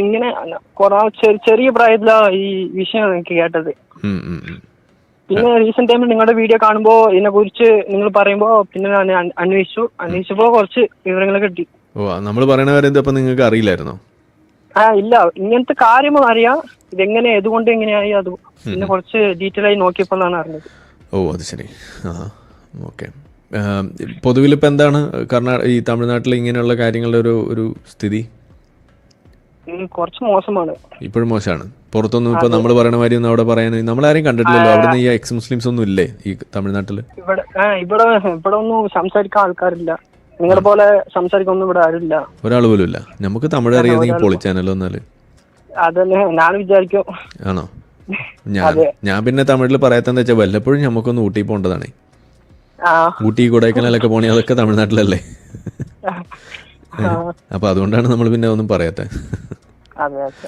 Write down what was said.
ഇങ്ങനെ കൊറേ ചെറിയ പ്രായത്തിലാ ഈ വിഷയം എനിക്ക് കേട്ടത്. പിന്നെ റീസെന്റ് ടൈമിൽ നിങ്ങളുടെ വീഡിയോ കാണുമ്പോ ഇതിനെ കുറിച്ച് നിങ്ങൾ പറയുമ്പോ പിന്നെ ഞാൻ അന്വ- അന്വേഷിച്ചു. അന്വേഷിച്ചപ്പോ കുറച്ച് വിവരങ്ങൾ കിട്ടി. ഓ നമ്മൾ പറയണ കാര്യം എന്താ നിങ്ങൾക്ക് അറിയില്ലായിരുന്നോ? ആ ഇല്ല. ഇങ്ങനത്തെ കാര്യങ്ങൾ അറിയാം. ഇതെങ്ങനെ ഏതുകൊണ്ട് എങ്ങനെയായി അത് പിന്നെ കുറച്ച് ഡീറ്റെയിൽ ആയി നോക്കിയപ്പോഴാണ് അറിഞ്ഞത്. ഓ അത് ശരി. ആ ഓക്കെ. പൊതുവിൽ ഇപ്പം എന്താണ് കർണാടക ഈ തമിഴ്നാട്ടിൽ ഇങ്ങനെയുള്ള കാര്യങ്ങളുടെ ഒരു ഒരു സ്ഥിതി? കുറച്ച് മോശമാണ്. ഇപ്പോഴും മോശമാണ്. പുറത്തൊന്നും ഇപ്പൊ നമ്മൾ പറയണ മാതിരി ഒന്നും അവിടെ പറയാൻ നമ്മളാരും കണ്ടിട്ടില്ലല്ലോ. അവിടെ ഈ എക്സ് മുസ്ലിംസ് ഒന്നും ഇല്ലേ ഈ തമിഴ്നാട്ടിൽ? ഇവിടെ ഇവിടെ ഇവിടെ ഒന്നും സംസാരിക്കാൻ ആൾക്കാരില്ല. നിങ്ങളെ പോലെ സംസാരിക്കൊന്നും ഇവിടെ ആരുമില്ല. ഒരാൾ പോലും ഇല്ല. നമുക്ക് തമിഴ് അറിയാമെങ്കിൽ പൊളിച്ചാനല്ലോ എന്നാൽ അതന്നെ ഞാൻ വിചാരിക്കും. ആണോ? ഞാൻ ഞാൻ പിന്നെ തമിഴിൽ പറയാത്തെന്ന് വെച്ചാൽ വല്ലപ്പോഴും നമുക്കൊന്ന് ഊട്ടി പോണ്ടതാണ്. ഊട്ടി കൊടൈക്കനാലൊക്കെ പോണേ അതൊക്കെ തമിഴ്നാട്ടിലല്ലേ? അപ്പൊ അതുകൊണ്ടാണ് നമ്മൾ പിന്നെ ഒന്നും പറയാത്ത. അതെ അതെ